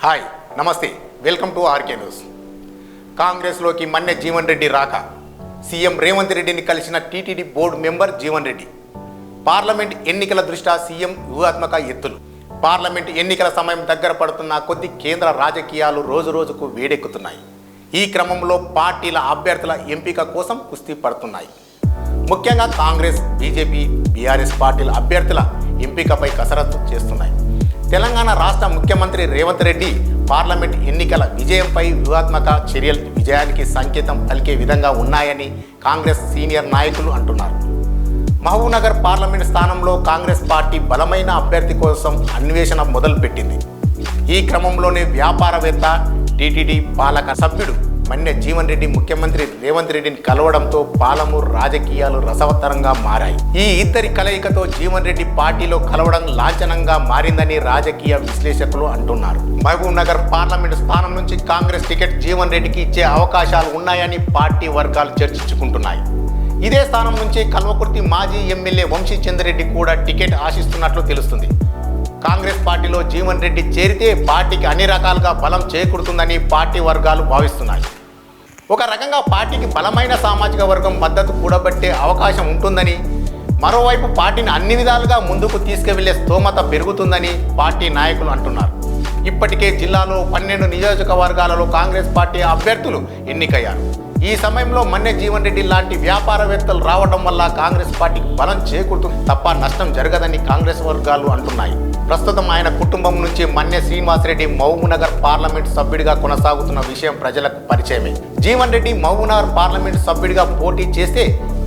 Hi నమస్తే. Welcome to RK news. కాంగ్రెస్లోకి మన్నె జీవన్ రెడ్డి రాక సీఎం రేవంత్ రెడ్డిని కలిసిన TTD board member Jeevan Reddy. Parliament ఎన్నికల దృష్ట్యా సీఎం వ్యూహాత్మక ఎత్తులు. పార్లమెంట్ ఎన్నికల సమయం దగ్గర పడుతున్న కొద్ది కేంద్ర రాజకీయాలు రోజు రోజుకు వేడెక్కుతున్నాయి. ఈ క్రమంలో పార్టీల అభ్యర్థుల ఎంపిక కోసం కుస్తీ పడుతున్నాయి. ముఖ్యంగా కాంగ్రెస్ బీజేపీ బీఆర్ఎస్ పార్టీల అభ్యర్థుల ఎంపికపై కసరత్తు చేస్తున్నాయి. తెలంగాణ రాష్ట్ర ముఖ్యమంత్రి రేవంత్ రెడ్డి పార్లమెంట్ ఎన్నికల విజయంపై వ్యూహాత్మక చర్యలు విజయానికి సంకేతం పలికే విధంగా ఉన్నాయని కాంగ్రెస్ సీనియర్ నాయకులు అంటున్నారు. మహబూబ్నగర్ పార్లమెంట్ స్థానంలో కాంగ్రెస్ పార్టీ బలమైన అభ్యర్థి కోసం అన్వేషణ మొదలుపెట్టింది. ఈ క్రమంలోనే వ్యాపారవేత్త టీటీడీ పాలక సభ్యుడు మన్నె జీవన్ రెడ్డి ముఖ్యమంత్రి రేవంత్ రెడ్డిని కలవడంతో పాలమూరు రాజకీయాలు రసవత్తరంగా మారాయి. ఈ ఇద్దరి కలయికతో జీవన్ రెడ్డి పార్టీలో కలవడం లాంఛనంగా మారిందని రాజకీయ విశ్లేషకులు అంటున్నారు. మహబూబ్ నగర్ పార్లమెంటు స్థానం నుంచి కాంగ్రెస్ టికెట్ జీవన్ రెడ్డికి ఇచ్చే అవకాశాలు ఉన్నాయని పార్టీ వర్గాలు చర్చించుకుంటున్నాయి. ఇదే స్థానం నుంచి కల్వకుర్తి మాజీ ఎమ్మెల్యే వంశీ చంద్రెడ్డి కూడా టికెట్ ఆశిస్తున్నట్లు తెలుస్తుంది. కాంగ్రెస్ పార్టీలో జీవన్ రెడ్డి చేరితే పార్టీకి అన్ని రకాలుగా బలం చేకూరుతుందని పార్టీ వర్గాలు భావిస్తున్నాయి. ఒక రకంగా పార్టీకి బలమైన సామాజిక వర్గం మద్దతు కూడబట్టే అవకాశం ఉంటుందని మరోవైపు పార్టీని అన్ని విధాలుగా ముందుకు తీసుకువెళ్ళే స్తోమత పెరుగుతుందని పార్టీ నాయకులు అంటున్నారు. ఇప్పటికే జిల్లాలో పన్నెండు నియోజకవర్గాలలో కాంగ్రెస్ పార్టీ అభ్యర్థులు ఎన్నికయ్యారు. ఈ సమయంలో మన్నె జీవన్ రెడ్డి లాంటి వ్యాపారవేత్తలు రావడం వల్ల కాంగ్రెస్ పార్టీకి బలం చేకూరుతుంది తప్ప నష్టం జరగదని కాంగ్రెస్ వర్గాలు అంటున్నాయి. ప్రస్తుతం ఆయన కుటుంబం నుంచి మన్య శ్రీనివాసరెడ్డి మహబూబ్నగర్ పార్లమెంట్ సభ్యుడిగా కొనసాగుతున్న విషయం ప్రజలకు పరిచయమే. జీవన్ రెడ్డి మహబూబ్నగర్ పార్లమెంట్ సభ్యుడిగా పోటీ చేస్తే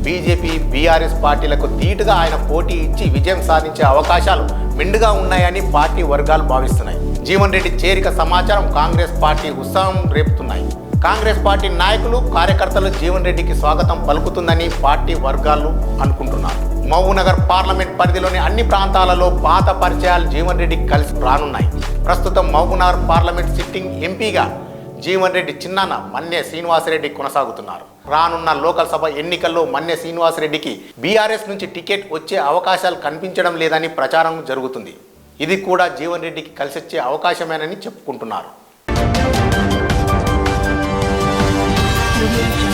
బీజేపీ బీఆర్ఎస్ పార్టీలకు ధీటుగా ఆయన పోటీ ఇచ్చి విజయం సాధించే అవకాశాలు మెండుగా ఉన్నాయని పార్టీ వర్గాలు భావిస్తున్నాయి. జీవన్ రెడ్డి చేరిక సమాచారం కాంగ్రెస్ పార్టీ ఉత్సాహం రేపుతున్నాయి. కాంగ్రెస్ పార్టీ నాయకులు కార్యకర్తలు జీవన్ రెడ్డికి స్వాగతం పలుకుతుందని పార్టీ వర్గాలు అనుకుంటున్నారు. మహబూనగర్ పార్లమెంట్ పరిధిలోని అన్ని ప్రాంతాలలో పాత పరిచయాలు జీవన్ రెడ్డికి కలిసి రానున్నాయి. ప్రస్తుతం మహబూనగర్ పార్లమెంట్ సిట్టింగ్ ఎంపీగా జీవన్ రెడ్డి చిన్నాన్న మన్నె శ్రీనివాసరెడ్డి కొనసాగుతున్నారు. రానున్న లోకల్ సభ ఎన్నికల్లో మన్నె శ్రీనివాసరెడ్డికి బీఆర్ఎస్ నుంచి టికెట్ వచ్చే అవకాశాలు కనిపించడం లేదని ప్రచారం జరుగుతుంది. ఇది కూడా జీవన్ రెడ్డికి కలిసొచ్చే అవకాశమేనని చెప్పుకుంటున్నారు. You.